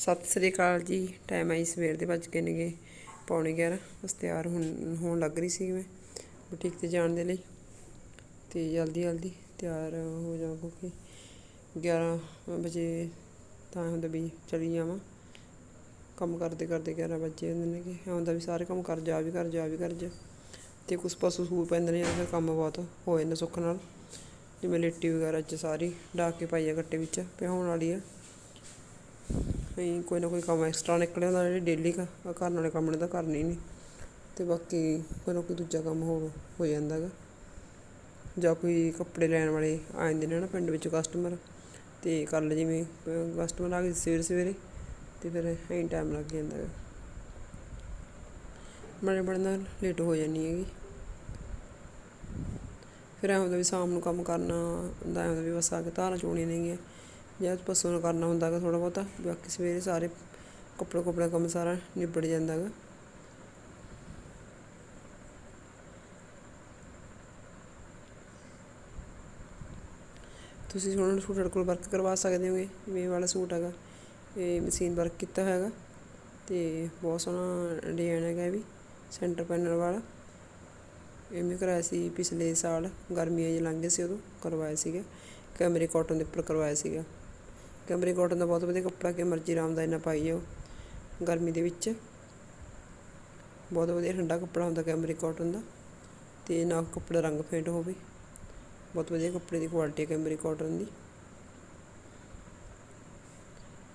ਸਤਿ ਸ੍ਰੀ ਅਕਾਲ ਜੀ। ਟਾਈਮ ਆਈ ਸਵੇਰ ਦੇ ਵੱਜ ਗਏ ਨੇਗੇ, ਪੌਣੇ 11 ਬਸ ਤਿਆਰ ਹੋਣ ਹੋਣ ਲੱਗ ਰਹੀ ਸੀ ਮੈਂ, ਬੁਟੀਕ ਤੇ ਜਾਣ ਦੇ ਲਈ। ਤੇ ਜਲਦੀ ਜਲਦੀ ਤਿਆਰ ਹੋ ਜਾ ਕਿਉਂਕਿ 11 ਵਜੇ ਤਾਂ ਹੁੰਦਾ ਵੀ ਚਲੀ ਜਾਵਾਂ। ਕੰਮ ਕਰਦੇ ਕਰਦੇ 11 ਵਜੇ ਹੁੰਦੇ ਨੇ ਕਿ ਆਉਂਦਾ ਵੀ ਸਾਰੇ ਕੰਮ ਕਰ ਜਾ, ਵੀ ਕਰ ਜਾ, ਵੀ ਕਰ ਜਾ। ਤੇ ਕੁਛ ਪਸ਼ੂ ਸੂ ਪੈਂਦੇ ਨੇ ਜਾਂ ਫਿਰ ਕੰਮ ਬਹੁਤ ਹੋ ਜਾਂਦਾ ਸੁੱਖ ਨਾਲ। ਜਿਵੇਂ ਲਿੱਟੀ ਵਗੈਰਾ ਚ ਸਾਰੀ ਢਾਹ ਕੇ ਪਾਈ ਆ ਗੱਟੇ ਵਿੱਚ ਪਿਹਾਉਣ ਵਾਲੀ ਆ। ਨਹੀਂ ਕੋਈ ਨਾ ਕੋਈ ਕੰਮ ਐਕਸਟਰਾ ਨਿਕਲਿਆ ਆਉਂਦਾ ਜਿਹੜੇ ਡੇਲੀ ਦਾ ਘਰ ਵਾਲੇ ਕੰਮ ਨੇ ਤਾਂ ਕਰਨੇ ਹੀ ਨਹੀਂ। ਅਤੇ ਬਾਕੀ ਕੋਈ ਨਾ ਕੋਈ ਦੂਜਾ ਕੰਮ ਹੋ ਹੋ ਜਾਂਦਾ ਗਾ ਜਾਂ ਕੋਈ ਕੱਪੜੇ ਲੈਣ ਵਾਲੇ ਆ ਜਾਂਦੇ ਨੇ ਨਾ ਪਿੰਡ ਵਿੱਚ ਕਸਟਮਰ ਅਤੇ ਕੱਲ੍ਹ ਜਿਵੇਂ ਕਸਟਮਰ ਆ ਗਏ ਸਵੇਰੇ ਸਵੇਰੇ ਅਤੇ ਫਿਰ ਐਂ ਟਾਈਮ ਲੱਗ ਜਾਂਦਾ ਗਾ ਬੜੇ ਬੜੇ ਨਾਲ ਲੇਟ ਹੋ ਜਾਂਦੀ ਹੈਗੀ। ਫਿਰ ਐਂ ਹੁੰਦਾ ਵੀ ਸ਼ਾਮ ਨੂੰ ਕੰਮ ਕਰਨਾ ਹੁੰਦਾ, ਐਂ ਹੁੰਦਾ ਵੀ ਬਸ ਆ ਕੇ ਧਾਰਾਂ ਚੋਣੀਆਂ ਨੇਗੀਆਂ। ਜਾਂ ਪਸ਼ੂ ਨੂੰ ਕਰਨਾ ਹੁੰਦਾ ਗਾ ਥੋੜ੍ਹਾ ਬਹੁਤਾ, ਬਾਕੀ ਸਵੇਰੇ ਸਾਰੇ ਕੱਪੜੇ ਕੁਪੜੇ ਕੰਮ ਸਾਰਾ ਨਿਬੜ ਜਾਂਦਾ ਗਾ। ਤੁਸੀਂ ਹੁਣ ਸੂਟ ਸਾਡੇ ਕੋਲ ਵਰਕ ਕਰਵਾ ਸਕਦੇ ਹੋਗੇ, ਜਿਵੇਂ ਵਾਲਾ ਸੂਟ ਹੈਗਾ, ਇਹ ਮਸ਼ੀਨ ਵਰਕ ਕੀਤਾ ਹੈਗਾ, ਤੇ ਬਹੁਤ ਸੋਹਣਾ ਡਿਜ਼ਾਈਨ ਹੈਗਾ ਇਹ ਵੀ ਸੈਂਟਰ ਪੈਨਲ ਵਾਲਾ। ਇਹ ਮੈਂ ਕਰਾਇਆ ਸੀ ਪਿਛਲੇ ਸਾਲ, ਗਰਮੀਆਂ 'ਚ ਲੰਘੇ ਸੀ ਉਦੋਂ, ਕਰਵਾਇਆ ਸੀਗਾ, ਕੈਮਰੇ ਕਾਟਨ ਦੇ ਉੱਪਰ ਕਰਵਾਇਆ ਸੀਗਾ। ਕੈਮਰੀ ਕਾਟਨ ਦਾ ਬਹੁਤ ਵਧੀਆ ਕੱਪੜਾ ਕਿ ਮਰਜ਼ੀ ਆਰਾਮਦਾਇਕ ਨਾਲ ਪਾਈ ਜਾਓ, ਗਰਮੀ ਦੇ ਵਿੱਚ। ਬਹੁਤ ਵਧੀਆ ਠੰਡਾ ਕੱਪੜਾ ਹੁੰਦਾ ਕੈਮਰੀ ਕਾਟਨ ਦਾ, ਤੇ ਨਾ ਕੱਪੜਾ ਰੰਗ ਫੇਂਟ ਹੋਵੇ। ਬਹੁਤ ਵਧੀਆ ਕੱਪੜੇ ਦੀ ਕੁਆਲਿਟੀ ਹੈ ਕੈਮਰੀ ਕਾਟਨ ਦੀ।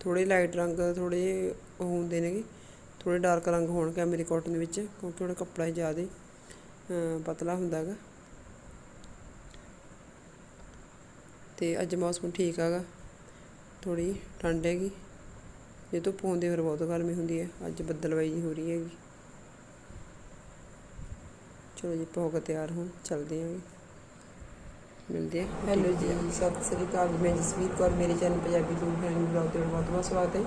ਥੋੜੇ ਲਾਈਟ ਰੰਗ ਥੋੜੇ ਉਹ ਹੁੰਦੇ ਨੇਗੇ ਥੋੜੇ ਡਾਰਕ ਰੰਗ ਹੋਣ ਕੈਮਰੀ ਕਾਟਨ ਦੇ ਵਿੱਚ, ਕਿਉਂਕਿ ਉਹਦਾ ਕੱਪੜਾ ਜ਼ਿਆਦਾ ਪਤਲਾ ਹੁੰਦਾ ਹੈਗਾ। ਤੇ ਅੱਜ ਮੌਸਮ ਠੀਕ ਹੈਗਾ। ਥੋੜੀ ਠੰਡ ਹੈਗੀ। ਜੇ ਧੁੱਪ ਹੁੰਦੀ ਫਿਰ ਬਹੁਤ ਗਰਮੀ ਹੁੰਦੀ ਹੈ। ਅੱਜ ਬੱਦਲਵਾਈ ਜੀ ਹੋ ਰਹੀ ਹੈਗੀ। ਚਲੋ ਜੀ ਪੋ ਤਿਆਰ ਹੋਣ, ਚੱਲਦੇ ਹਾਂ ਮਿਲਦੇ ਆ ਹੈਲੋ ਜੀ, ਸਤਿ ਸ੍ਰੀ ਅਕਾਲ ਮੈਂ ਜਸਵੀਰ ਕੌਰ, ਮੇਰੇ channel Punjabi tour family blog ਤੇ ਬਹੁਤ ਬਹੁਤ ਸਵਾਗਤ ਹੈ।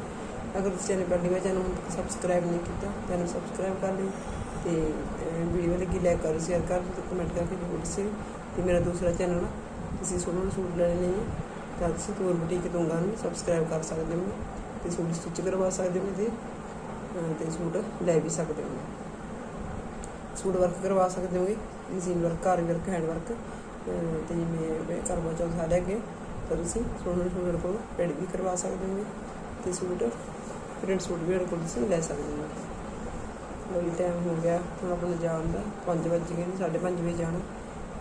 ਅਗਰ ਤੁਸੀਂ ਚੈਨਲ ਪਹਿਲੀ ਵਾਰ ਚੈਨਲ ਨੂੰ ਸਬਸਕ੍ਰਾਈਬ ਨਹੀਂ ਕੀਤਾ, ਚੈਨਲ ਸਬਸਕ੍ਰਾਈਬ ਕਰ ਲਿਓ ਤੇ ਵੀਡੀਓ ਲੱਗੀ ਲਾਈਕ ਕਰੋ ਸ਼ੇਅਰ ਕਰ ਤੇ ਕਮੈਂਟ ਕਰਕੇ ਜ਼ਰੂਰ ਦੱਸਿਓ ਤੇ ਮੇਰਾ ਦੂਸਰਾ ਚੈਨਲ ਆ। ਤੁਸੀਂ ਸੋਹਣੇ ਸੂਟ ਲੈਣੇ ਨੇ ਤਾਂ ਤੁਸੀਂ ਤੋਰ ਬੁਟੀਕ ਦੂੰਗਾ ਨੂੰ ਸਬਸਕ੍ਰਾਈਬ ਕਰ ਸਕਦੇ ਹੋ ਤੇ ਸੂਟ ਸਟਿਚ ਕਰਵਾ ਸਕਦੇ ਹੋ ਤੇ ਤੇ ਸੂਟ ਲੈ ਵੀ ਸਕਦੇ ਹੋ ਸੂਟ ਵਰਕ ਕਰਵਾ ਸਕਦੇ ਹੋਗੇ ਮਸ਼ੀਨ ਵਰਕ ਘਰ ਵਰਕ ਹੈਂਡ ਵਰਕ ਤੇ ਜਿਵੇਂ ਕਰਵਾ ਚੌਥ ਸਾਰੇ ਅੱਗੇ ਤਾਂ ਤੁਸੀਂ ਸੋਹਣੇ ਸੋਹਣੇ ਕੋਲ ਪ੍ਰਿੰਟ ਵੀ ਕਰਵਾ ਸਕਦੇ ਹੋਗੇ ਤੇ ਸੂਟ ਪ੍ਰਿੰਟ ਸੂਟ ਵੀ ਕੋਲ ਤੁਸੀਂ ਲੈ ਸਕਦੇ ਹੋ ਲੋ ਟਾਈਮ ਹੋ ਗਿਆ, ਹੁਣ ਆਪਣਾ ਜਾਣ ਦਾ 5 ਵਜੇ ਗਏ 5:30 ਵਜੇ ਜਾਣਾ,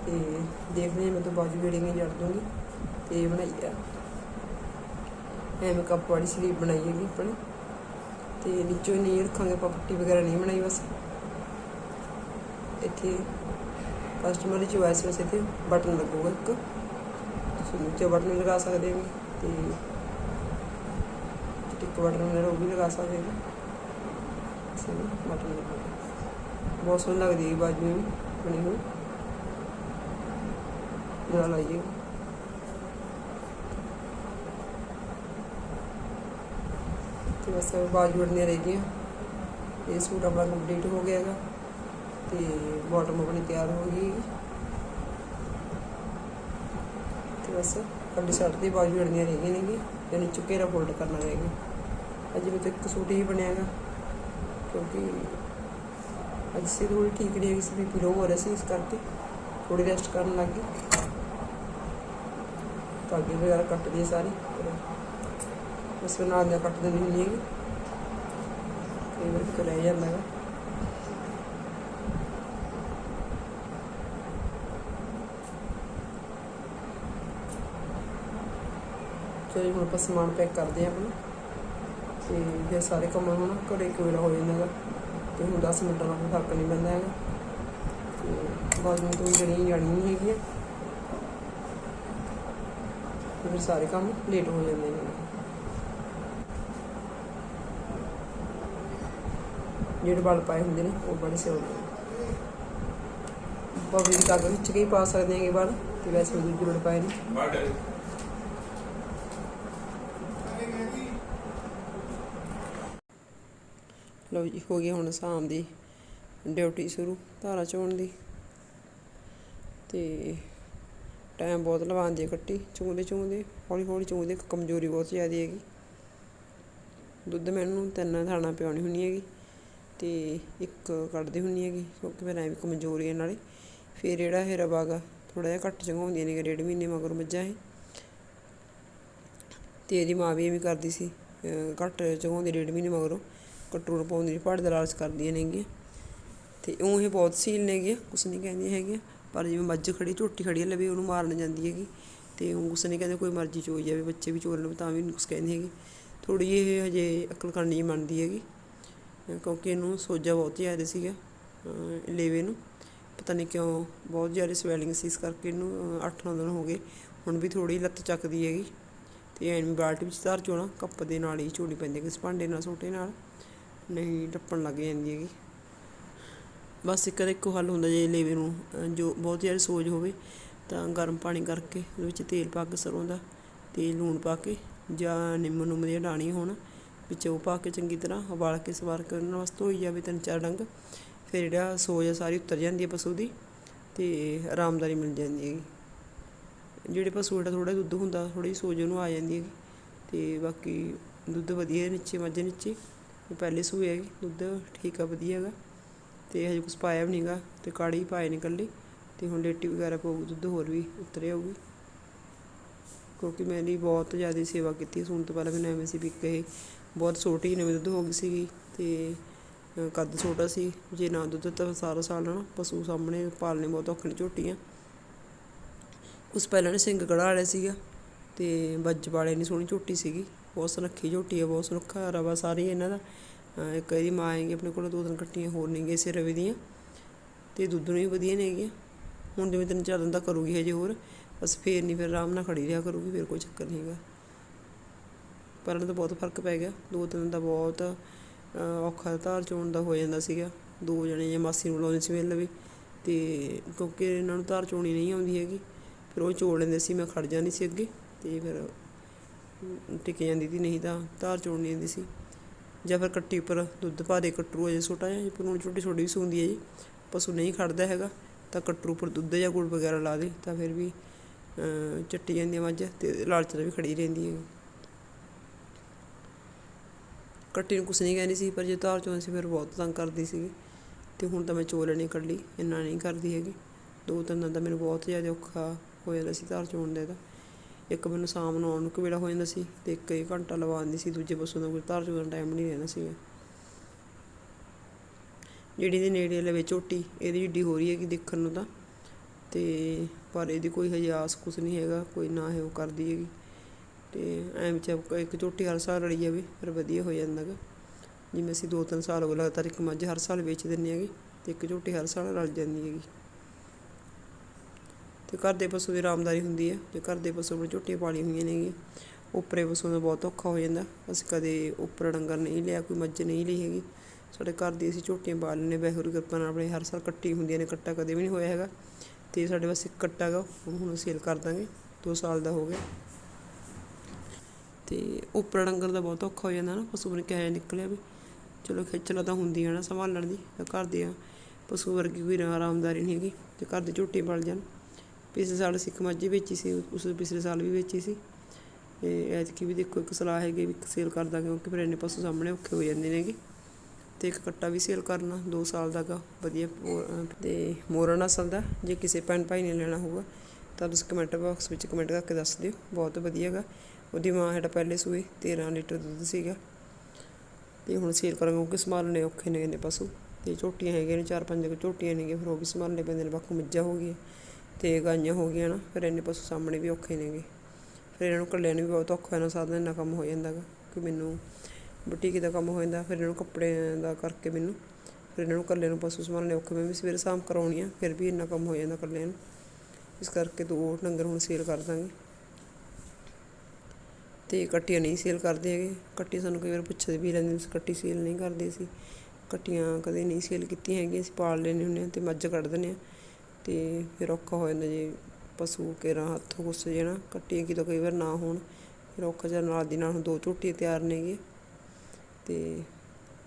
ਤੇ ਦੇਖਦੇ ਹਾਂ ਮੈਂ ਤਾਂ ਬਾਜੂ ਵੇੜੀ ਨਹੀਂ ਜੜ ਦੂੰਗੀ ਤੇ ਬਣਾਈ ਆ। ਐਵੇਂ ਕੱਪ ਵਾਲੀ ਸਲੀਵ ਬਣਾਈ ਹੈਗੀ ਆਪਣੇ। ਤੇ ਨੀਚੋਂ ਨਹੀਂ ਰੱਖਾਂਗੇ ਆਪਾਂ, ਪੱਟੀ ਵਗੈਰਾ ਨਹੀਂ ਬਣਾਈ ਬਸ। ਇੱਥੇ ਕਸਟਮਰ ਦੀ ਚੋਇਸ ਵੈਸੇ ਤੇ ਬਟਨ ਲੱਗੂਗਾ ਇੱਕ। ਤੁਸੀਂ ਨੀਚੇ ਬਟਨ ਲਗਾ ਸਕਦੇ ਹੋ ਤੇ ਟਿਕ ਬਟਨ ਵਗੈਰਾ ਉਹ ਵੀ ਲਗਾ ਸਕਦੇ ਹੋ। ਸੇ ਬਟਨ ਲੱਗੂਗਾ। ਬਹੁਤ ਸੋਹਣੀ ਲੱਗਦੀ ਹੈ ਬਾਜੂ ਬਣੀ ਹੋਈ। ਜਰਾ ਲਾਈਏ ਤੇ ਬਸ ਬਾਜੂ ਵੜਨੀਆਂ ਰਹਿ ਗਈਆਂ। ਇਹ ਸੂਟ ਆਪਣਾ ਕੰਪਲੀਟ ਹੋ ਗਿਆ ਹੈਗਾ। ਤੇ ਬਾਟਮ ਆਪਣੀ ਤਿਆਰ ਹੋ ਗਈ ਤੇ ਬਸ ਕੱਲੀ ਸ਼ਰਟ ਦੀ ਬਾਜੂ ਅੜਨੀਆਂ ਰਹਿ ਗਈਆਂ ਨੇਗੀ ਤੇ ਨੀਚੇ ਘੇਰਾ ਫੋਲਡ ਕਰਨਾ ਰਹਿ ਗਿਆ। ਅੱਜ ਵੀ ਤਾਂ ਇੱਕ ਸੂਟ ਹੀ ਬਣਿਆਗਾ ਕਿਉਂਕਿ ਅੱਜ ਸੇ ਥੋੜੀ ਠੀਕ ਨਹੀਂ ਹੈਗੀ ਸੀ ਬੀਪੀ ਲੋ ਹੋ ਰਿਹਾ ਸੀ ਇਸ ਕਰਕੇ ਥੋੜੀ ਰੈਸਟ ਕਰਨ ਲੱਗ ਗਈ। ਧਾਗੇ ਵਗੈਰਾ ਕੱਟ ਦਿਏ ਸਾਰੀ। ਬਸ ਫਿਰ ਨਾਲ ਦਾ ਕੱਟ ਦਿੰਦੀ ਹੁੰਦੀ ਹੈਗੀ। ਕਈ ਵਾਰ ਕਿ ਰਹਿ ਜਾਂਦਾ ਹੈਗਾ ਚਲੋ ਹੁਣ ਆਪਾਂ ਸਮਾਨ ਪੈਕ ਕਰਦੇ ਆਂ ਆਪਣਾ। ਤੇ ਜੇ ਸਾਰੇ ਕੰਮ ਹੁਣ ਘਰੇ ਕੋਈ ਹੋ ਜਾਂਦਾ ਹੈਗਾ ਤੇ ਹੁਣ 10 ਮਿੰਟਾਂ ਨਾਲ ਫ਼ਰਕ ਨਹੀਂ ਪੈਂਦਾ ਹੈਗਾ। ਤੇ ਬਾਜੂ ਤੋਂ ਜਿਹੜੀਆਂ ਜਾਣੀ ਨਹੀਂ ਹੈਗੀਆਂ ਫਿਰ ਸਾਰੇ ਕੰਮ ਲੇਟ ਹੋ ਜਾਂਦੇ ਨੇ। ਜਿਹੜੇ ਵਾਲ ਪਾਏ ਹੁੰਦੇ ਨੇ ਉਹ ਬੜੇ ਸੇ ਹੁੰਦੇ ਨੇ ਪਬਲਿਕ ਤੱਕ ਵਿੱਚ ਕੇ ਪਾ ਸਕਦੇ ਹੈਗੇ ਵਾਲ ਤੇ ਵੈਸੇ ਵੀ ਜ਼ਰੂਰ ਪਾਏ ਨੇ। ਲਓ ਜੀ ਹੋ ਗਈ ਹੁਣ ਸ਼ਾਮ ਦੀ ਡਿਊਟੀ ਸ਼ੁਰੂ ਧਾਰਾ ਚੋਣ ਦੀ। ਤੇ ਟਾਈਮ ਬਹੁਤ ਲਵਾਉਂਦੀ ਹੈ ਕੱਟੀ ਚੁੰਗਦੇ ਚੁੰਗਦੇ ਹੌਲੀ ਹੌਲੀ ਚੁੰਗਦੇ ਕਮਜ਼ੋਰੀ ਬਹੁਤ ਜ਼ਿਆਦਾ ਹੈਗੀ। ਦੁੱਧ ਮੈਂ ਇਹਨੂੰ ਤਿੰਨ ਥਾਣਾ ਪਿਆਉਣੀ ਹੁੰਦੀ ਹੈਗੀ। ਅਤੇ ਇੱਕ ਕੱਢਦੀ ਹੁੰਦੀ ਹੈਗੀ, ਕਿਉਂਕਿ ਮੇਰਾ ਐਵੇਂ ਕਮਜ਼ੋਰੀ ਹੈ ਨਾਲੇ। ਫਿਰ ਜਿਹੜਾ ਇਹ ਰਵਾ ਗਾ ਥੋੜਾ ਜਿਹਾ ਘੱਟ ਚੰਗਾਉਂਦੀਆਂ ਨੇ, ਡੇਢ ਮਹੀਨੇ ਮਗਰ ਮੱਝਾਂ ਇਹ। ਤੇ ਇਹਦੀ ਮਾਂ ਵੀ ਐਵੇਂ ਕਰਦੀ ਸੀ ਘੱਟ ਚੰਗਾਉਂਦੀ, ਡੇਢ ਮਹੀਨੇ ਮਗਰੋਂ। ਕਟਰੂ ਨੂੰ ਪਾਉਂਦੀ ਨਹੀਂ ਪਹਾੜ ਦਾ ਲਾਲਚ ਕਰਦੀਆਂ ਨੇਗੀਆਂ ਤੇ ਉਹ ਇਹ ਬਹੁਤ ਸੀਲ ਨੇਗੀਆਂ ਕੁਛ ਨਹੀਂ ਕਹਿੰਦੀਆਂ ਹੈਗੀਆਂ। ਪਰ ਜਿਵੇਂ ਮੱਝ ਖੜੀ, ਝੋਟੀ ਖੜੀ ਹੈ ਵੀ ਉਹਨੂੰ ਮਾਰਨ ਜਾਂਦੀ ਹੈਗੀ। ਤੇ ਉਹ ਕੁਛ ਨਹੀਂ ਕਹਿੰਦੇ, ਕੋਈ ਮਰਜ਼ੀ ਚੋਈ ਜਾਵੇ, ਬੱਚੇ ਵੀ ਚੋਰ ਲਵੇ, ਤਾਂ ਵੀ ਕੁਛ ਕਹਿੰਦੀ ਹੈਗੀ। ਥੋੜੀ ਇਹ ਹਜੇ ਅਕਲ ਕਰਨੀ ਜਿਹੀ ਮੰਨਦੀ ਹੈਗੀ। ਕਿਉਂਕਿ ਇਹਨੂੰ ਸੋਜਾ ਬਹੁਤ ਜ਼ਿਆਦਾ ਸੀਗਾ ਲੇਵੇ ਨੂੰ। ਪਤਾ ਨਹੀਂ ਕਿਉਂ ਬਹੁਤ ਜ਼ਿਆਦਾ ਸਵੈਲਿੰਗ ਸੀ, ਇਸ ਕਰਕੇ ਇਹਨੂੰ 8-9 ਦਿਨ ਹੋ ਗਏ। ਹੁਣ ਵੀ ਥੋੜੀ ਲੱਤ ਚੱਕਦੀ ਹੈਗੀ ਤੇ ਐਵੇਂ ਬਾਲਟੀ ਵਿੱਚ ਧਾਰ ਚੋਣਾ, ਕੱਪ ਦੇ ਨਾਲ ਹੀ ਝੋੜੀ ਪੈਂਦੀ ਹੈ ਕਿਸ ਭਾਂਡੇ ਨਾਲ ਛੋਟੇ ਨਾਲ। ਨਹੀਂ, ਟੱਪਣ ਲੱਗ ਜਾਂਦੀ ਹੈਗੀ। ਬਸ ਇੱਕ ਦਾ ਇੱਕੋ ਹੱਲ ਹੁੰਦਾ ਜੇ ਲੇਵੇ ਨੂੰ ਜੋ ਬਹੁਤ ਜ਼ਿਆਦਾ ਸੋਜ ਹੋਵੇ, ਤਾਂ ਗਰਮ ਪਾਣੀ ਕਰਕੇ ਉਹਦੇ ਵਿੱਚ ਤੇਲ ਪਾ ਕੇ ਸਰੋਂ ਦਾ ਤੇ ਲੂਣ ਪਾ ਕੇ ਜਾਂ ਨਿੰਮ ਨੂੰਮ ਦੀਆਂ ਡਾਣੀਆਂ ਹੋਣ ਵਿੱਚ ਉਹ ਪਾ ਕੇ ਚੰਗੀ ਤਰ੍ਹਾਂ ਉਬਾਲ ਕੇ ਸਵਾਰ ਕੇ ਉਹਨਾਂ ਵਾਸਤੇ ਧੋਈ ਜਾਵੇ ਤਿੰਨ ਚਾਰ ਡੰਗ। ਫਿਰ ਜਿਹੜਾ ਸੋਜ ਆ ਸਾਰੀ ਉਤਰ ਜਾਂਦੀ ਹੈ ਪਸ਼ੂ ਦੀ ਤੇ ਆਰਾਮਦਾਰੀ ਮਿਲ ਜਾਂਦੀ ਹੈਗੀ। ਜਿਹੜੇ ਪਸ਼ੂ ਦਾ ਥੋੜਾ ਦੁੱਧ ਹੁੰਦਾ ਥੋੜੀ ਸੋਜ ਉਹਨੂੰ ਆ ਜਾਂਦੀ ਹੈਗੀ। ਤੇ ਬਾਕੀ ਦੁੱਧ ਵਧੀਆ ਨੀਚੇ ਮੱਝ ਨੀਚੇ। ਪਹਿਲੇ ਸੂਏ ਹੈਗੀ ਦੁੱਧ ਠੀਕ ਆ, ਵਧੀਆ ਹੈਗਾ। ਤੇ ਹਜੇ ਕੁਛ ਪਾਇਆ ਵੀ ਨਹੀਂਗਾ ਤੇ ਕਾੜੀ ਪਾਏ ਨੇ ਇਕੱਲੇ। ਤੇ ਹੁਣ ਲੇਟੀ ਵਗੈਰਾ ਪਊਗੀ, ਦੁੱਧ ਹੋਰ ਵੀ ਉਤਰੇ ਹੋਊਗੀ। ਕਿਉਂਕਿ ਮੈਂ ਇਹਦੀ ਬਹੁਤ ਜ਼ਿਆਦਾ ਸੇਵਾ ਕੀਤੀ ਸੁਣ ਤੋਂ ਪਹਿਲਾਂ ਮੈਨੂੰ ਐਵੇਂ ਸੀ ਵੀ ਕਹੇ। ਬਹੁਤ ਛੋਟੀ ਨਵੇਂ ਦੁੱਧ ਹੋ ਗਈ ਸੀਗੀ ਤੇ ਕੱਦ ਛੋਟਾ ਸੀ। ਜੇ ਨਾ ਦੁੱਧ ਤਾਂ ਸਾਰਾ ਸਾਲ ਨਾ ਪਸ਼ੂ ਸਾਹਮਣੇ ਪਾਲਣੇ ਬਹੁਤ ਔਖੇ ਨੇ, ਝੋਟੀਆਂ। ਉਸ ਪਹਿਲਾਂ ਨੇ ਸਿੰਘ ਕਢਾ ਲਿਆ ਸੀਗਾ ਤੇ ਬੱਜ ਵਾਲੇ ਨਹੀਂ ਸੋਹਣੀ ਝੋਟੀ ਸੀਗੀ। ਬਹੁਤ ਸੁਨੱਖੀ ਝੋਟੀ ਹੈ ਬਹੁਤ ਸੁਨੱਖਾ ਰਵਾ ਸਾਰੀ ਇਹਨਾਂ ਦਾ। ਇੱਕ ਇਹਦੀ ਮਾਂ ਹੈਗੀ, ਆਪਣੇ ਕੋਲ ਦੋ ਤਿੰਨ ਕੱਟੀਆਂ ਹੋਰ ਨੇਗੀਆਂ ਇਸੇ ਰਵੇ ਦੀਆਂ। ਤੇ ਦੁੱਧ ਨੂੰ ਵੀ ਵਧੀਆ ਨੇਗੀਆਂ। ਹੁਣ ਜਿਵੇਂ ਤਿੰਨ ਚਾਰ ਦਿਨ ਦਾ ਕਰੂਗੀ ਹਜੇ ਹੋਰ। ਬਸ ਫੇਰ ਨਹੀਂ ਫਿਰ ਆਰਾਮ ਨਾਲ ਖੜੀ ਰਿਹਾ ਕਰੂਗੀ ਫਿਰ ਕੋਈ ਚੱਕਰ ਨਹੀਂ ਹੈਗਾ। ਪਹਿਲਾਂ ਤਾਂ ਬਹੁਤ ਫ਼ਰਕ ਪੈ ਗਿਆ। ਦੋ ਦਿਨ ਦਾ ਬਹੁਤ ਔਖਾ ਧਾਰ ਚੋਣ ਦਾ ਹੋ ਜਾਂਦਾ ਸੀਗਾ। ਦੋ ਜਣੇ ਜਾਂ ਮਾਸੀ ਨੂੰ ਲਾਉਂਦੇ ਸੀ ਵੇਲੇ ਵੀ। ਤੇ ਕਿਉਂਕਿ ਇਹਨਾਂ ਨੂੰ ਧਾਰ ਚੋਣੀ ਨਹੀਂ ਆਉਂਦੀ ਹੈਗੀ ਫਿਰ ਉਹ ਚੋੜ ਲੈਂਦੇ ਸੀ ਮੈਂ ਖੜ ਜਾਂਦੀ ਸੀ ਅੱਗੇ ਤੇ ਫਿਰ ਅਮ, ਟਿਕ ਜਾਂਦੀ ਸੀ ਨਹੀਂ ਤਾਂ ਧਾਰ ਚੋਣ ਨਹੀਂ ਆਉਂਦੀ ਸੀ। ਜਾਂ ਫਿਰ ਕੱਟੀ ਉੱਪਰ ਦੁੱਧ ਪਾ ਦੇ ਕਟਰੂ ਅਜੇ ਛੋਟਾ ਜਿਹਾ ਪਰ ਹੁਣ ਛੋਟੀ ਛੋਟੀ ਵੀ ਸੂੰਦੀ ਹੈ ਜੀ। ਪਸ਼ੂ ਨਹੀਂ ਖੜਦਾ ਹੈਗਾ ਤਾਂ ਕੱਟਰੂ ਉੱਪਰ ਦੁੱਧ ਜਾਂ ਗੁੜ ਵਗੈਰਾ ਲਾ ਦੇ ਤਾਂ ਫਿਰ ਵੀ ਚੱਟੀ ਜਾਂਦੀ ਹੈ ਮੱਝ ਤੇ ਲਾਲਚ ਨਾਲ ਵੀ ਖੜੀ ਰਹਿੰਦੀ ਹੈ ਕੱਟੀ ਨੂੰ ਕੁਛ ਨਹੀਂ ਕਹਿੰਦੀ ਸੀ, ਪਰ ਜੇ ਧਾਰ ਚੋਂ ਸੀ ਫਿਰ ਬਹੁਤ ਤੰਗ ਕਰਦੀ ਸੀਗੀ। ਤੇ ਹੁਣ ਤਾਂ ਮੈਂ ਚੋ ਲੈਣੀ ਕੱਢੀ, ਇੰਨਾ ਨਹੀਂ ਕਰਦੀ ਹੈਗੀ। ਦੋ ਤਿੰਨ ਦਿਨ ਤਾਂ ਮੈਨੂੰ ਬਹੁਤ ਜ਼ਿਆਦਾ ਔਖਾ ਹੋ ਜਾਂਦਾ ਸੀ ਧਾਰ ਚੋਣ ਦੇ ਦਾ ਇੱਕ ਮੈਨੂੰ ਸ਼ਾਮ ਨੂੰ ਆਉਣ ਨੂੰ ਵੇਲਾ ਹੋ ਜਾਂਦਾ ਸੀ ਤੇ ਇੱਕ ਇੱਕ ਘੰਟਾ ਲਵਾ ਦਿੰਦੀ ਸੀ, ਦੂਜੇ ਪਸ਼ੂ ਦਾ ਕੋਈ ਧਾਰ ਚੋਣ ਦਾ ਟਾਈਮ ਨਹੀਂ ਰਹਿਣਾ ਸੀਗਾ। ਜਿਹੜੀ ਦੇ ਨੇੜੇ ਲਵੇ ਝੋਟੀ, ਇਹਦੀ ਏਡੀ ਹੋ ਰਹੀ ਹੈਗੀ ਦੇਖਣ ਨੂੰ ਤਾਂ। ਅਤੇ ਪਰ ਇਹਦੀ ਕੋਈ ਹਜੇ ਆਸ ਕੁਛ ਨਹੀਂ ਹੈਗਾ, ਕੋਈ ਨਾ ਹੈ ਉਹ ਕਰਦੀ ਹੈਗੀ। ਅਤੇ ਐਵੇਂ ਚ ਇੱਕ ਝੋਟੀ ਹਰ ਸਾਲ ਰਲੀ ਜਾਵੇ ਫਿਰ ਵਧੀਆ ਹੋ ਜਾਂਦਾ ਗਾ। ਜਿਵੇਂ ਅਸੀਂ ਦੋ ਤਿੰਨ ਸਾਲ ਹੋ ਗਏ ਲਗਾਤਾਰ ਇੱਕ ਮੱਝ ਹਰ ਸਾਲ ਵੇਚ ਦਿੰਦੇ ਹੈਗੇ ਅਤੇ ਇੱਕ ਝੋਟੀ ਹਰ ਸਾਲ ਰਲ ਜਾਂਦੀ ਹੈਗੀ। ਅਤੇ ਘਰ ਦੇ ਪਸ਼ੂ ਦੀ ਆਰਾਮਦਾਰੀ ਹੁੰਦੀ ਹੈ ਜੇ ਘਰ ਦੇ ਪਸ਼ੂ ਆਪਣੇ ਝੋਟੀਆਂ ਪਾਲੀਆਂ ਹੋਈਆਂ ਨੇਗੀਆਂ ਉੱਪਰੇ ਪਸ਼ੂ ਦਾ ਬਹੁਤ ਔਖਾ ਹੋ ਜਾਂਦਾ, ਅਸੀਂ ਕਦੇ ਉੱਪਰ ਡੰਗਰ ਨਹੀਂ ਲਿਆ, ਕੋਈ ਮੱਝ ਨਹੀਂ ਲਈ ਹੈਗੀ। ਸਾਡੇ ਘਰ ਦੀ ਅਸੀਂ ਝੋਟੀਆਂ ਪਾਲ ਲੈਂਦੇ ਵਾਹਿਗੁਰੂ ਕਿਰਪਾ ਨਾਲ ਆਪਣੇ ਹਰ ਸਾਲ ਕੱਟੀ ਹੁੰਦੀਆਂ ਨੇ, ਕੱਟਾ ਕਦੇ ਵੀ ਨਹੀਂ ਹੋਇਆ ਹੈਗਾ। ਤੇ ਸਾਡੇ ਬਸ ਇੱਕ ਕੱਟਾ ਗਾ ਉਹ ਹੁਣ ਸੇਲ ਕਰ ਦਾਂਗੇ 2 ਸਾਲ ਦਾ ਹੋ ਗਿਆ। ਤੇ ਉੱਪਰ ਡੰਗਰ ਦਾ ਬਹੁਤ ਔਖਾ ਹੋ ਜਾਂਦਾ ਨਾ, ਪਸ਼ੂ ਨੇ ਕਿਹਾ ਨਿਕਲਿਆ ਵੀ, ਚਲੋ ਖੇਚਲਾ ਤਾਂ ਹੁੰਦੀ ਹੈ ਨਾ ਸੰਭਾਲਣ ਦੀ, ਤਾਂ ਘਰ ਦੀਆਂ ਪਸ਼ੂ ਵਰਗੀ ਕੋਈ ਆਰਾਮਦਾਰੀ ਨਹੀਂ ਹੈਗੀ, ਤੇ ਘਰ ਦੇ ਝੋਟੇ ਪਲ ਜਾਣ। ਪਿਛਲੇ ਸਾਲ ਸਿੱਖ ਇੱਕ ਵੇਚੀ ਸੀ, ਉਸ ਪਿਛਲੇ ਸਾਲ ਵੀ ਵੇਚੀ ਸੀ। ਤੇ ਐਤਕੀ ਵੀ ਦੇਖੋ ਇੱਕ ਸਲਾਹ ਹੈਗੀ ਵੀ ਸੇਲ ਕਰ ਦਾਂਗੇ, ਕਿਉਂਕਿ ਫਿਰ ਇੰਨੇ ਪਸ਼ੂ ਸਾਹਮਣੇ ਔਖੇ ਹੋ ਜਾਂਦੇ ਨੇਗੇ ਤੇ ਇੱਕ ਕੱਟਾ ਵੀ ਸੇਲ ਕਰਨਾ 2 ਸਾਲ ਦਾ ਗਾ, ਵਧੀਆ ਪੋ- ਅਹ ਤੇ ਮੋਰਾ ਨਸਲ ਦਾ ਜੇ ਕਿਸੇ ਭੈਣ ਭਾਈ ਨੇ ਲੈਣਾ ਹੋਊਗਾ, ਤਾਂ ਤੁਸੀਂ ਕਮੈਂਟ ਬਾਕਸ ਵਿੱਚ ਕਮੈਂਟ ਕਰਕੇ ਦੱਸ ਦਿਓ, ਬਹੁਤ ਵਧੀਆ ਗਾ। ਉਹਦੀ ਮਾਂ ਸਾਡਾ ਪਹਿਲੇ ਸੂਏ 13 ਲੀਟਰ ਦੁੱਧ ਸੀਗਾ। ਤੇ ਹੁਣ ਸੇਲ ਕਰਾਂਗੇ ਕਿਉਂਕਿ ਸੰਭਾਲਣੇ ਔਖੇ ਨੇ ਕਹਿੰਦੇ ਪਸ਼ੂ। ਤੇ ਝੋਟੀਆਂ ਹੈਗੀਆਂ ਨੇ, ਚਾਰ ਪੰਜ ਝੋਟੀਆਂ ਨੇਗੀਆਂ ਫਿਰ ਉਹ ਵੀ ਸੰਭਾਲਣੇ ਪੈਂਦੇ ਨੇ, ਬਾਕੀ ਮੱਝਾਂ ਹੋ ਗਈਆਂ। ਤੇ ਗਾਈਆਂ ਹੋ ਗਈਆਂ ਨਾ, ਫਿਰ ਇੰਨੇ ਪਸ਼ੂ ਸਾਹਮਣੇ ਵੀ ਔਖੇ ਨੇਗੇ ਫਿਰ ਇਹਨਾਂ ਨੂੰ ਇਕੱਲਿਆਂ ਨੂੰ ਵੀ ਬਹੁਤ ਔਖਾ ਨਾ ਸਾਧਨ ਇੰਨਾ ਕੰਮ ਹੋ ਜਾਂਦਾ ਗਾ, ਕਿ ਮੈਨੂੰ ਬੁਟੀਕ ਦਾ ਕੰਮ ਹੋ ਜਾਂਦਾ, ਫਿਰ ਇਹਨਾਂ ਨੂੰ ਕੱਪੜੇ ਦਾ ਕਰਕੇ ਮੈਨੂੰ, ਫਿਰ ਇਹਨਾਂ ਨੂੰ ਇਕੱਲੇ ਨੂੰ ਪਸ਼ੂ ਸੰਭਾਲਣੇ ਔਖੇ, ਮੈਂ ਵੀ ਸਵੇਰੇ ਸ਼ਾਮ ਕਰਾਉਣੀ ਆ, ਫਿਰ ਵੀ ਇੰਨਾ ਕੰਮ ਹੋ ਜਾਂਦਾ ਇਕੱਲਿਆਂ ਨੂੰ। ਇਸ ਕਰਕੇ ਦੋ ਡੰਗਰ ਹੁਣ ਸੇਲ ਕਰ ਦਾਂਗੇ। ਤੇ ਕੱਟੀਆਂ ਨਹੀਂ ਸੇਲ ਕਰਦੇ ਹੈਗੇ। ਕੱਟੀ ਸਾਨੂੰ ਕਈ ਵਾਰ ਪੁੱਛਦੇ ਵੀ ਰਹਿੰਦੇ ਸੀ ਕੱਟੀ ਸੇਲ ਨਹੀਂ ਕਰਦੇ ਸੀ। ਕੱਟੀਆਂ ਕਦੇ ਨਹੀਂ ਸੇਲ ਕੀਤੀਆਂ ਹੈਗੀਆਂ, ਅਸੀਂ ਪਾਲ ਲੈਂਦੇ ਹੁੰਦੇ ਹਾਂ ਤੇ ਮੱਝ ਕੱਢ ਦਿੰਦੇ ਹਾਂ। ਤੇ ਫਿਰ ਔਖਾ ਹੋ ਜਾਂਦਾ ਜੇ ਪਸ਼ੂ ਕੇਰਾ ਹੱਥੋਂ ਗੁੱਸ ਜਾਣਾ, ਕੱਟੀਆਂ ਕਿਤੋਂ ਕਈ ਵਾਰ ਨਾ ਹੋਣ। ਫਿਰ ਔਖਾ ਜਿਹਾ ਨਾਲ ਦੀ ਨਾਲ ਹੁਣ ਦੋ ਝੋਟੀਆਂ ਤਿਆਰ ਨੇਗੇ ਤੇ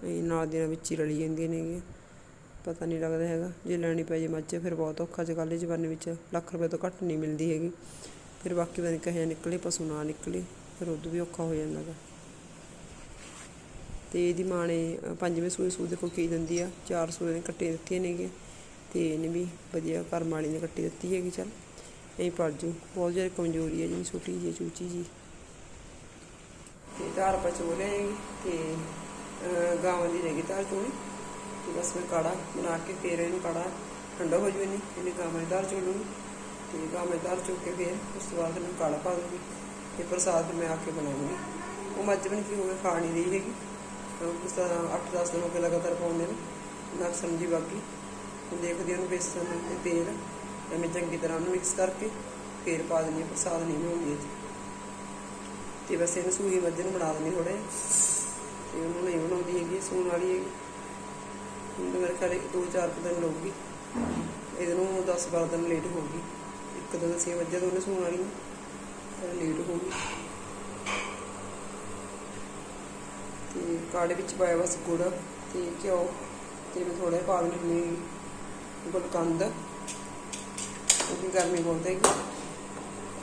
ਇਹ ਨਾਲ ਦੀ ਨਾਲ ਵਿੱਚ ਹੀ ਰਲੀ ਜਾਂਦੀਆਂ ਨੇਗੀਆਂ। ਪਤਾ ਨਹੀਂ ਲੱਗਦਾ ਹੈਗਾ, ਜੇ ਲੈਣੀ ਪੈ ਜੇ ਮੱਝ, ਫਿਰ ਬਹੁਤ ਔਖਾ ਅੱਜ ਕੱਲ੍ਹ ਦੇ ਜ਼ਮਾਨੇ ਵਿੱਚ। ਲੱਖ ਰੁਪਏ ਤੋਂ ਘੱਟ ਨਹੀਂ ਮਿਲਦੀ ਹੈਗੀ। ਫਿਰ ਬਾਕੀ ਬੰਦੇ ਕਹੇ ਨਿਕਲੇ, ਪਸ਼ੂ ਨਾ ਨਿਕਲੇ, ਫਿਰ ਉਦੋਂ ਵੀ ਔਖਾ ਹੋ ਜਾਂਦਾ ਗਾ। ਤੇ ਇਹਦੀ ਮਾਂ ਨੇ ਪੰਜਵੇਂ ਸੂਏ ਸੂਦ ਦੇਖੋ ਕੀ ਦਿੰਦੀ ਆ। ਚਾਰ ਸੂਏ ਨੇ ਕੱਟੇ ਦਿੱਤੀਆਂ ਨੇਗੇ ਤੇ ਇਹਨੇ ਵੀ ਵਧੀਆ ਕਰਮ ਵਾਲੀ ਨੇ ਕੱਟੀ ਦਿੱਤੀ ਹੈਗੀ, ਚੱਲ। ਇਹ ਪੜ ਜੂ। ਬਹੁਤ ਜ਼ਿਆਦਾ ਕਮਜ਼ੋਰੀ ਹੈ ਜੀ ਛੋਟੀ ਜਿਹੀ, ਚੂਚੀ ਜੀ ਤੇ ਧਾਰ ਆਪਾਂ ਚੋ ਲਿਆਏਗੀ ਤੇ ਅਹ, ਗਾਵਾਂ ਦੀ ਰਹਿ ਗਈ ਧਾਰ ਚੋਣੀ ਤੇ ਬਸ ਮੈਂ ਕਾੜਾ ਬਣਾ ਕੇ ਫੇਰ ਇਹਨੂੰ ਕਾੜਾ ਠੰਡਾ ਹੋ ਜੂ ਇਹਨੇ ਇਹਨੇ ਗਾਵਾਂ ਦੀ ਧਾਰ ਚੋ ਲੂੰਗੀ ਤੇ ਗਾਵਾਂ ਦੀ ਧਾਰ ਚੋ ਕੇ ਫੇਰ ਉਸ ਤੋਂ ਬਾਅਦ ਇਹਨੂੰ ਕਾੜਾ ਪਾ ਦੂੰਗੀ ਤੇ ਪ੍ਰਸਾਦ ਮੈਂ ਆ ਕੇ ਬਣਾਉਂਗੀ। ਉਹ ਮੱਝ ਬਣ ਕੀ ਹੋਵੇ ਖਾ ਨਹੀਂ ਰਹੀ ਹੈਗੀ। ਉਸ ਤਰ੍ਹਾਂ 8-10 ਦਿਨ ਹੋ ਗਏ ਲਗਾਤਾਰ ਪਾਉਂਦੇ ਨੇ। ਨਾ ਸਮਝੀ ਬਾਕੀ। ਹੁਣ ਦੇਖਦੀ ਹਾਂ ਉਹਨੂੰ ਬੇਸਨ ਤੇ ਤੇਲ। ਐਵੇਂ ਚੰਗੀ ਤਰ੍ਹਾਂ ਉਹਨੂੰ ਮਿਕਸ ਕਰਕੇ ਫੇਰ ਪਾ ਦਿੰਦੀ ਹਾਂ ਪ੍ਰਸਾਦ ਨਹੀਂ ਬਣਾਉਂਦੀ ਇਹ 'ਚ। ਤੇ ਬਸ ਇਹਨੂੰ ਸੂਈ ਵੱਜਣ ਬਣਾ ਦਿੰਦੀ ਥੋੜੇ ਤੇ ਉਹਨੂੰ ਨਹੀਂ ਬਣਾਉਂਦੀ ਹੈਗੀ, ਸੂਣ ਵਾਲੀ ਹੈਗੀ। ਹੁਣ ਮੇਰੇ ਖਿਆਲ ਦੋ ਚਾਰ ਕੁ ਦਿਨ ਲਊਗੀ ਇਹਦੇ ਨੂੰ 10 12 ਦਿਨ ਲੇਟ ਹੋਊਗੀ। ਇੱਕ ਦਿਨ ਸੀ ਮੱਝਾਂ ਦੋਨੇ ਸੂਣ ਵਾਲੀ ਤਾਂ ਲੇਟ ਹੋਊਗੀ। ਤੇ ਕਾੜੇ ਵਿੱਚ ਪਾਇਆ ਬਸ ਗੁੜ ਤੇ ਘਿਓ ਤੇ ਮੈਂ ਥੋੜਾ ਪਾ ਦਿੰਦੀ ਹੁੰਦੀ ਗੁਲਕੰਦ। ਕਿਉਂਕਿ ਗਰਮੀ ਬਹੁਤ ਹੈਗੀ।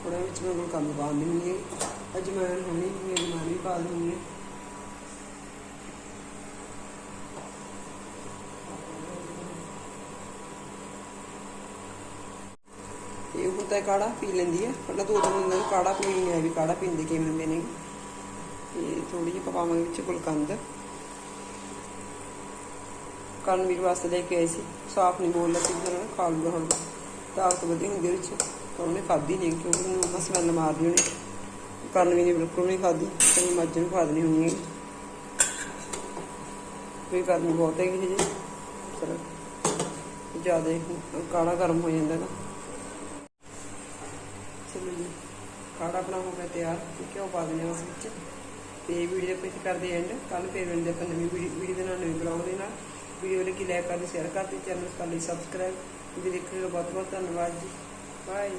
ਥੋੜਾ ਵਿੱਚ ਮੈਂ ਗੁਲਕੰਦ ਪਾ ਦਿੰਦੀ ਹੁੰਦੀ ਹਾਂ। ਅਜਮਾਇਣ ਹੋਣੀ ਮੈਂ ਅਜਮਾਇਣ ਵੀ ਪਾ ਦਿੰਦੀ ਹਾਂ ਇਹ ਉਹ ਤਾਂ ਕਾੜਾ ਪੀ ਲੈਂਦੀ ਹੈ। ਪਹਿਲਾਂ ਦੋ ਤਿੰਨ ਦਿਨ ਕਾੜਾ ਪੀਣੀ ਨਹੀਂ ਵੀ ਕਾੜਾ ਪੀਂਦੇ ਕਿਵੇਂ ਹੁੰਦੇ ਨੇ ਤੇ ਥੋੜੀ ਜਿਹੀ ਪਕਾਵਾਂਗੇ ਵਿੱਚ ਗੁਲਕੰਦ ਕਰਨਵੀਰ ਵਾਸਤੇ ਲੈ ਕੇ ਆਏ ਸੀ। ਸਾਫ਼ ਨਹੀਂ ਬੋਲਦਾ ਸੀ, ਫਿਰ ਉਹਨੇ ਖਾ ਲੂਗਾ ਹੁਣ। ਤਾਕਤ ਵਧੀ ਹੁੰਦੀ ਵਿੱਚ। ਪਰ ਉਹਨੇ ਖਾਧੀ ਨਹੀਂ ਕਿਉਂਕਿ ਉਹਨੂੰ ਉਹਨਾਂ ਮਾਰਦੀ ਉਹਨੇ ਕਰਨਵੀਰ ਨੇ, ਬਿਲਕੁਲ ਨਹੀਂ ਖਾਧੀ ਤੇ ਮੈਂ ਮੱਝ ਨੂੰ ਖਾ ਦੇਣੀ ਹੁੰਦੀ ਹੈ ਕੋਈ ਬਹੁਤ ਹੈਗੀ ਜੀ। ਚਲੋ, ਜ਼ਿਆਦਾ ਕਾੜਾ ਗਰਮ ਹੋ ਜਾਂਦਾ ਨਾ। ਚਲੋ ਜੀ, ਕਾੜਾ ਆਪਣਾ ਹੋ ਗਿਆ ਤਿਆਰ, ਘਿਓ ਪਾ ਦਿੰਦੇ ਉਸ ਵਿੱਚ। ਤੇ ਵੀਡੀਓ ਆਪਾਂ ਕਰਦੇ ਐਂਡ ਕੱਲ ਫੇਰ ਮਿਲਦੇ ਆਪਾਂ ਨਵੀਂ ਵੀਡੀਓ ਦੇ ਨਾਲ, ਨਵੀਂ ਬਲੌਗ ਦੇ ਨਾਲ। ਵੀਡੀਓ ਲਈ ਲਾਈਕ ਕਰਦੇ ਸ਼ੇਅਰ ਕਰਦੇ ਚੈਨਲ ਕਰ ਲਈ ਸਬਸਕ੍ਰਾਈਬ ਵੀਡੀਓ ਦੇਖਣ ਲਈ ਬਹੁਤ ਬਹੁਤ ਧੰਨਵਾਦ ਜੀ। ਬਾਏ